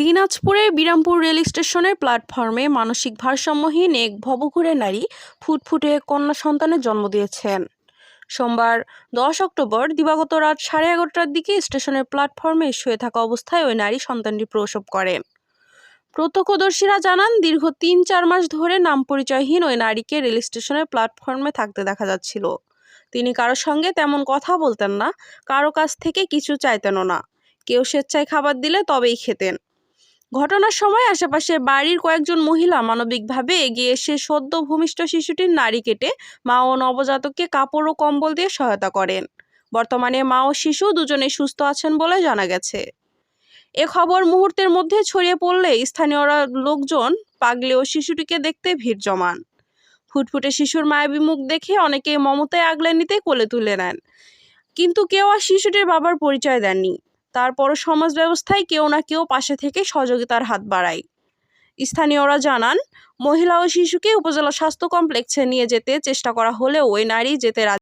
দিনাজপুরের বিরামপুর রেল স্টেশনের প্ল্যাটফর্মে মানসিক ভারসাম্যহীন এক ভবঘুরে নারী ফুটফুটে কন্যা সন্তানের জন্ম দিয়েছেন। সোমবার দশ অক্টোবর দিবাগত রাত সাড়ে এগারোটার দিকে স্টেশনের প্ল্যাটফর্মে শুয়ে থাকা অবস্থায় ওই নারী সন্তানটি প্রসব করেন প্রত্যক্ষদর্শীরা জানান, দীর্ঘ তিন চার মাস ধরে নাম পরিচয়হীন ওই নারীকে রেল স্টেশনের প্ল্যাটফর্মে থাকতে দেখা যাচ্ছিল। তিনি কারোর সঙ্গে তেমন কথা বলতেন না, কারও কাছ থেকে কিছু চাইতেনও না। কেউ স্বেচ্ছায় খাবার দিলে তবেই খেতেন। ঘটনার সময় আশেপাশের বাড়ির কয়েকজন মহিলা মানবিকভাবে এগিয়ে এসে সদ্য ভূমিষ্ঠ শিশুটির নাড়ি কেটে মা ও নবজাতককে কাপড় ও কম্বল দিয়ে সহায়তা করেন। বর্তমানে মা ও শিশু দুজনেই সুস্থ আছেন বলে জানা গেছে। এ খবর মুহূর্তের মধ্যে ছড়িয়ে পড়লে স্থানীয়রা লোকজন পাগলে ও শিশুটিকে দেখতে ভিড় জমান। ফুটফুটে শিশুর মায়াবী মুখ দেখে অনেকে মমতায় আগলে নিতে কোলে তুলে নেন। কিন্তু কেউ আর শিশুটির বাবার পরিচয় দেননি। তারপরও সমাজ ব্যবস্থায় কেউ না কেউ পাশে থেকে সহযোগিতার হাত বাড়ায়। স্থানীয়রা জানান, মহিলা ও শিশুকে উপজেলা স্বাস্থ্য কমপ্লেক্সে নিয়ে যেতে চেষ্টা করা হলেও ওই নারী যেতে রাজি